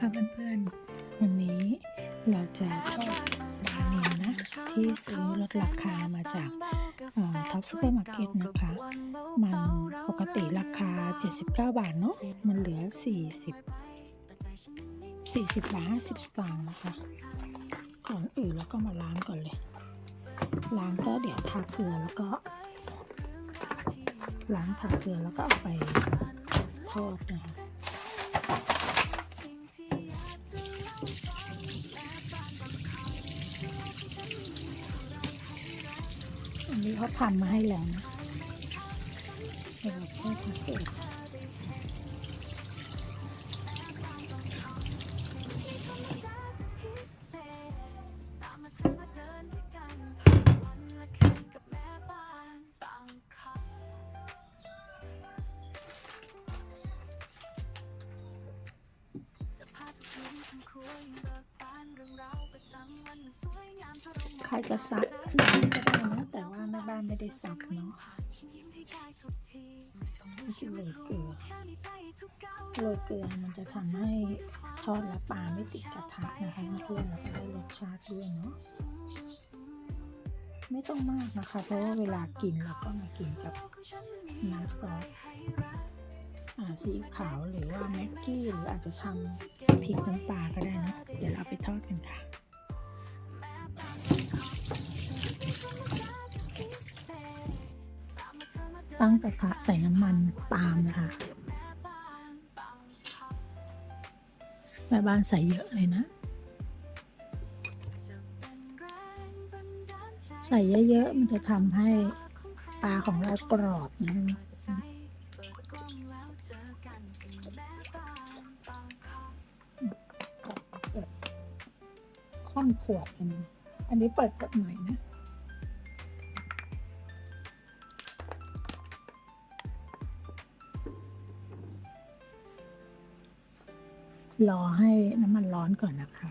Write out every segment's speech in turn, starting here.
ค่ะเพื่อนๆ วันนี้เราจะทอดปลานิลนะที่ซื้อลดราคามาจากท็อปซูเปอร์มาร์เก็ตนะคะ มันปกติราคา 79 บาทเนาะมันเหลือ 40 40บาท50สตางค์นะคะ ก่อนอื่นเราก็มาล้างก่อนเลย ล้างก็เดี๋ยวทาเกลือแล้วก็ ล้างทาเกลือแล้วก็เอาไปทอดนะคะ ที่เขาทำมาให้แล้วนะเดี๋ยวเราก็จะเสร็จานไม่ได้ซักเนาะนี่คือโรยเกลือโรยเกลือมันจะทำให้ทอดและปลาไม่ติดกระทะนะคะเพื่อนแล้วก็ได้รสชาติด้วยเนาะไม่ต้องมากนะคะ เพราะว่าเวลากินเราก็มากินกับน้ำซอสซีอิ๊วขาวหรือว่าแม็กกี้หรืออาจจะทำพริกน้ำปลาก็ได้นะเดี๋ยวเราไปทอดกันค่ะ ตั้งกระทะใส่น้ำมันปาล์มนะคะแม่บ้านใส่เยอะเลยนะ ใส่เยอะๆมันจะทำให้ปลาของเรากรอบนะค่อนขวดอันนี้อันนี้เปิดกดใหม่นะ รอให้น้ำมันร้อนก่อนนะคะ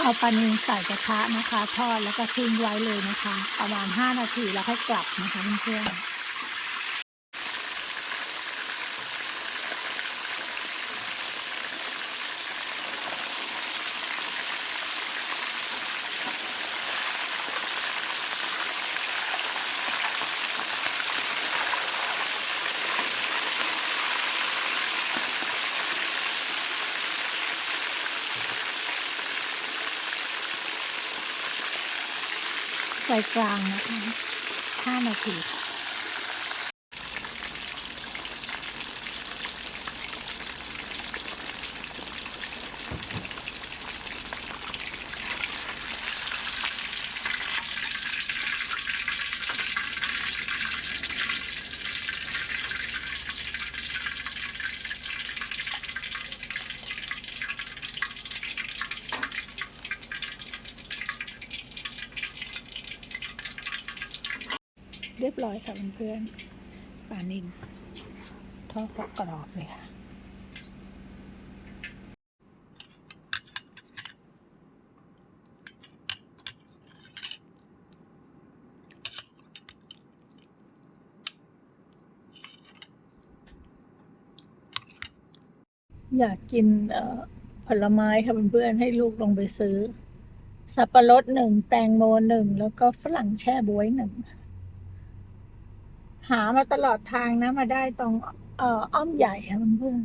เอาปลานิลใส่กระทะนะคะ ทอดแล้วก็ทิ้งไว้เลยนะคะ ประมาณ 5 นาทีแล้วค่อยกลับนะคะเพื่อนๆ กลางนะคะ5นาที รียบร้อยค่ะเพื่อนๆปลานิลทอดสักกรอบเลยค่ะ อยากกินผลไม้ค่ะเพื่อนๆให้ลูกลงไปซื้อ สับปะรดหนึ่ง แตงโมหนึ่ง แล้วก็ฝรั่งแช่บ๊วยหนึ่ง หามาตลอดทางนะ มาได้ตรงเอ่ออ้อมใหญ่ค่ะเพื่อน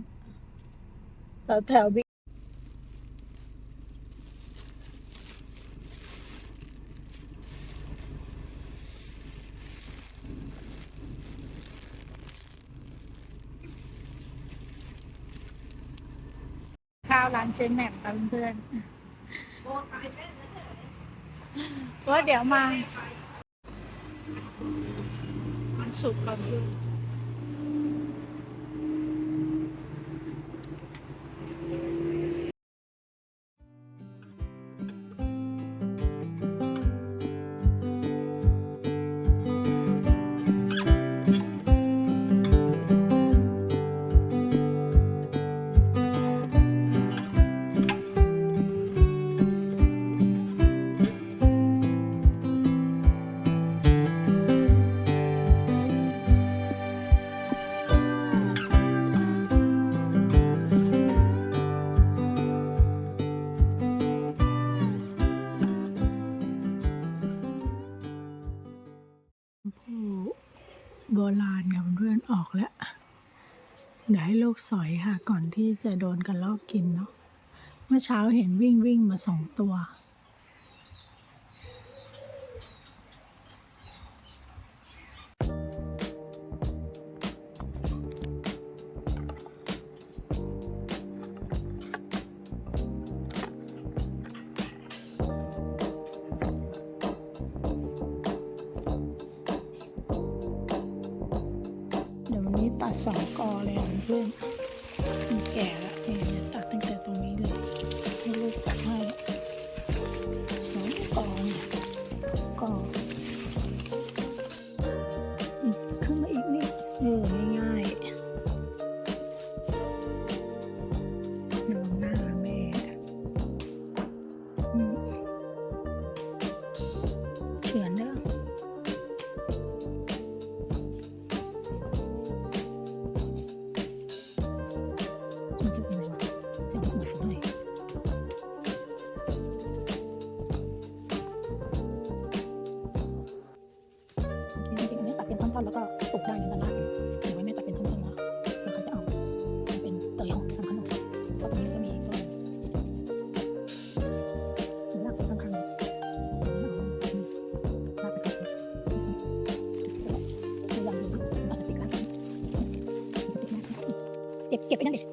แถวแถวบิ๊กข้าวร้านเจนแหม่มค่ะเพื่อนว่าเดี๋ยวมา sou por โบราณค่ะเพื่อนออกแล้ว เดี๋ยวให้ลูกสอยค่ะ ก่อนที่จะโดนกันลอกกินเนาะ เมื่อเช้าเห็นวิ่งวิ่งมาสองตัว ตัดสองกอเลยเพื่อนแก่แล้ว 给别的。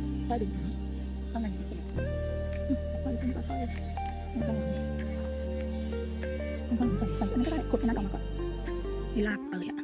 ค่อยๆดึงข้างในค่อยๆค่อยๆมันกำไมันกำลังใส่ใส่อันนี้ก็ได้กดอันนั้นออกมาก่อนนี่ลากเตยอะ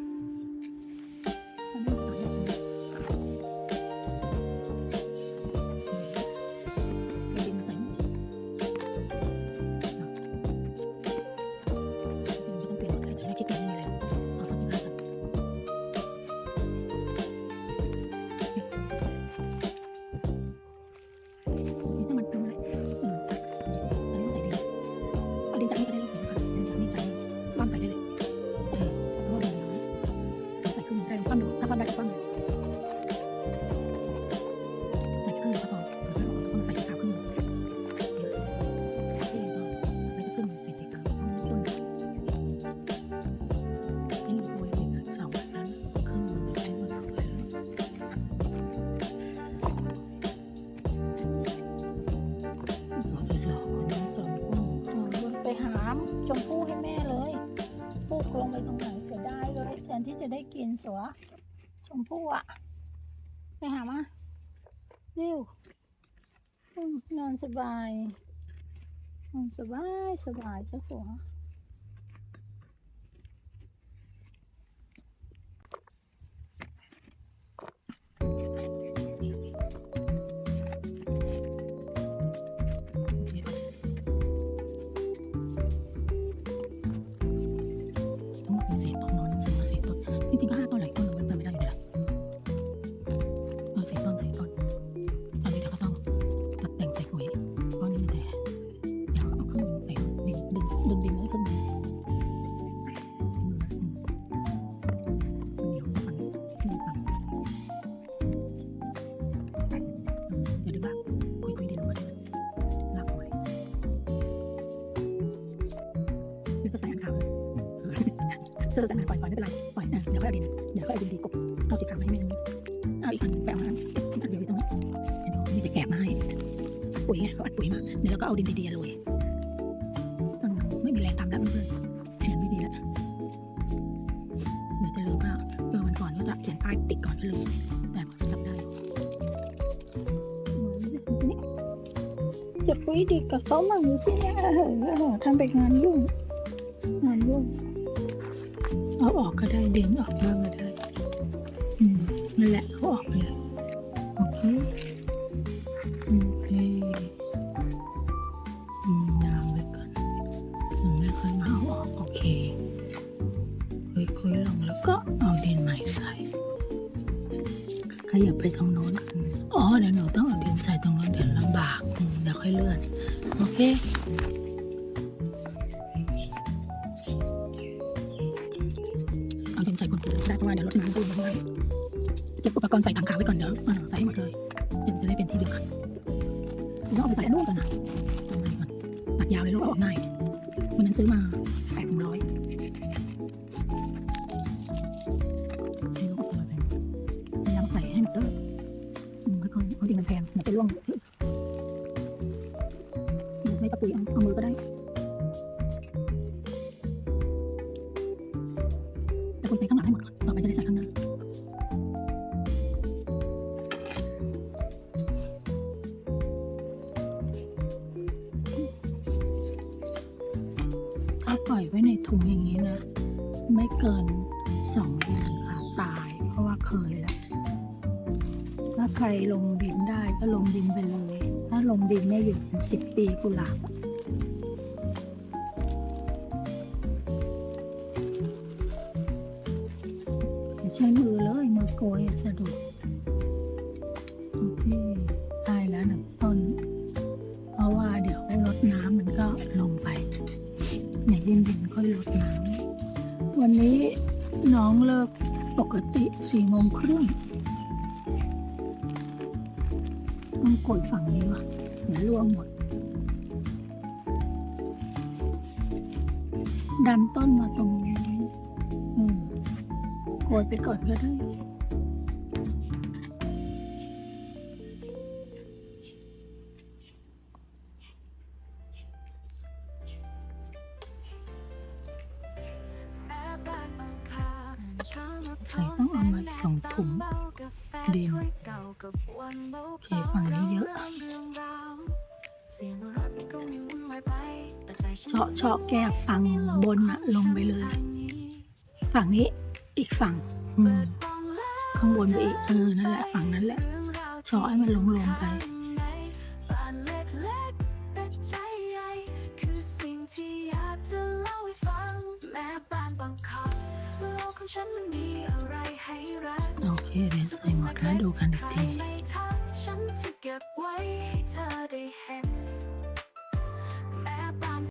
ชมพู่อะ ไปหามาเร็วนอนสบาย นอนสบายสบายเจ้าสัว สน้ำขาวเสื้อแต่งงานปล่อยปล่อยไม่เป็นไรปล่อยนะเดี๋ยวค่อยเอาดินเดี๋ยวค่อยเอาดินดีกบเอาสีขาวมาให้แม่เอาอีกอันแปเอาอันอันเดียวไปตรงนี้เห็นไหมมีแต่แกบมาให้ปุ๋ยเขาอัดปุ๋ยมาเดี๋ยวเราก็เอาดินดีๆโรยต้งไม่มีแรงทำแล้วเพื่อนแผนไม่ดีแล้วเดี๋ยวจะลืมก็เออวันก่อนก็จะเขียนป้ายติดก่อนก็ลืมแต่จำได้จะปุ๋ยดีกับเขาหรือเปล่าทำไปงานยุ่ง เอาออกก็ได้ดึงออกบ้างก็ได้ อืมนั่นแหละเอาออกไปเลยโอเคโอเคอืมยาวไว้ก่อนหนูไม่ค่อยมาเอาออกโอเคคุยๆลงแล้วก็เอาดินใหม่ใส่ขยับไปตรงโน้นอ๋อเดี๋ยวหนูต้องเอาดินใส่ตรงโน้นเดี๋ยวลำบากเดี๋ยวค่อยเลื่อนโอเค เพราะว่าเดี๋ยวรถน้ำปูนมันได้เก็บอุปกรณ์ใส่ถังขาวไว้ก่อนเดี๋ยวอ่าใส่ให้หมดเลยเป็นจะได้เป็นที่เดียวกันเดี๋ยวเอาไปใส่อันนู้นก่อนนะตรงนี้ก่อนตัดยาวเลยลูกเอาออกง่ายวันนั้นซื้อมาแปดร้อยให้ลูกเอาไปพยายามใส่ให้หมดเลยอืมค่อยๆเอาดิมันแพงมันไปร่วงหรือให้ตะปุยเอาเอา ถ้าปล่อยไว้ในถุงอย่างนี้นะ ไม่เกินสองเดือนค่ะตายเพราะว่าเคยแล้วถ้าใครลงดินได้ก็ลงดินไปเลย ถ้าลงดินไม่อยู่เป็นสิบปีกุหลาบใช้มือเลยมือโกยอะจะดูโรดน้ำวันนี้น้องเลิกปกติสี่โมงครึ่งต้องกดฝั่งนี้วะเดี๋ยวร่วงหมด ดันต้นมาตรงนี้อืมโกยไปก่อนก็ได้ ใส่ต้องเอามาสองถุงดินเคเคฝั่ฝั่งนี้เยอะเฉาะเฉาะแก้ฝั่งบนอะลงไปเลย ฝั่งนี้อีกฝั่งข้างบนไปอีกเออนั่นแหละฝั่งนั้นแหละเฉาะให้มันลงลงไป ที่เรียนใส่หมดแล้วดูกันอีกที